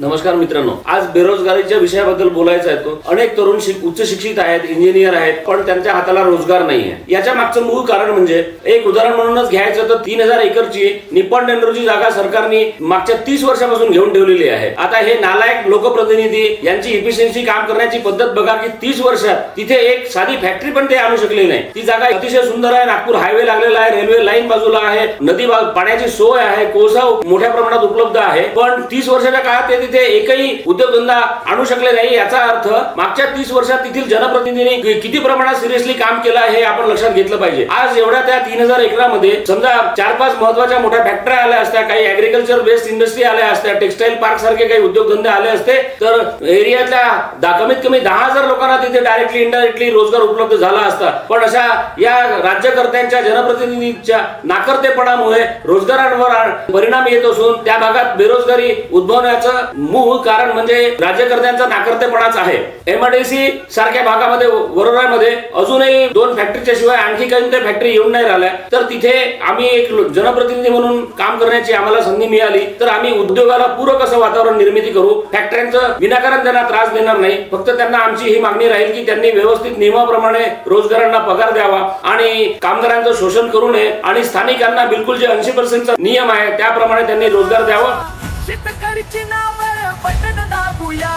नमस्कार मित्रांनो. आज बेरोजगारीच्या विषयाबद्दल बोलायचं आहे तो. अनेक तरुण शिक- उच्च शिक्षित आहेत इंजिनियर आहेत पण त्यांच्या हाताला रोजगार नाही आहे याच्या मागचं मूळ कारण म्हणजे एक उदाहरण म्हणूनच घ्यायचं तर तीन हजार एकरची निपण टेंडरची जागा सरकारने मागच्या तीस वर्षापासून घेऊन ठेवलेली आहे. आता हे नालायक लोकप्रतिनिधी यांची इफिशियन्सी काम करण्याची पद्धत बघा की तीस वर्षात तिथे एक साधी फॅक्टरी पण ते आणू शकले नाही. ती जागा अतिशय सुंदर आहे नागपूर हायवे लागलेला आहे रेल्वे लाईन बाजूला आहे नदी पाण्याची सोय आहे कोळसा मोठ्या प्रमाणात उपलब्ध आहे. पण तीस वर्षाच्या काळात ते तिथे एकही उद्योगधंदा आणू शकले नाही याचा अर्थ मागच्या तीस वर्षात तेथील जनप्रतिनिधींनी किती प्रमाणात सिरियसली काम केलं आहे हे आपण लक्षात घेतलं पाहिजे. आज एवढ्या त्या तीन हजार एकरामध्ये समजा चार पाच महत्त्वाच्या मोठ्या फॅक्टऱ्या आल्या असत्या काही अग्रिकल्चर बेस्ड इंडस्ट्री आल्या असत्या टेक्सटाईल पार्क सारखे काही उद्योगधंदे आले असते तर एरियातल्या कमीत कमी दहा हजार लोकांना तिथे डायरेक्टली इनडायरेक्टली रोजगार उपलब्ध झाला असता. पण अशा या राज्यकर्त्यांच्या जनप्रतिनिधींच्या नाकर्तेपणामुळे रोजगारांवर परिणाम येत असून त्या भागात बेरोजगारी उद्भवण्याचं मूळ कारण म्हणजे राज्यकर्त्यांचा नाकर्तेपणाच आहे. एमआयडीसी सारख्या भागामध्ये वरोरामध्ये अजूनही दोन फॅक्टरीच्या शिवाय आणखी काही त्या फॅक्टरी येऊन नाही राहिल्या. तर तिथे आम्ही एक जनप्रतिनिधी म्हणून काम करण्याची आम्हाला संधी मिळाली. तर आम्ही उद्योगाला पूरक असं वातावरण निर्मिती करू. फॅक्टऱ्यांचं विनाकारण त्यांना त्रास देणार नाही. फक्त त्यांना आमची ही मागणी राहील की त्यांनी व्यवस्थित नियमाप्रमाणे रोजगारांना पगार द्यावा आणि कामगारांचं शोषण करू नये. आणि स्थानिकांना बिलकुल जे ऐंशी पर्सेंटचा नियम आहे त्याप्रमाणे त्यांनी रोजगार द्यावा. ಸಿದ್ಧ ಕರಿಚಿ ನಾವ ಪಟ್ಟಣದ ಗುಯಾ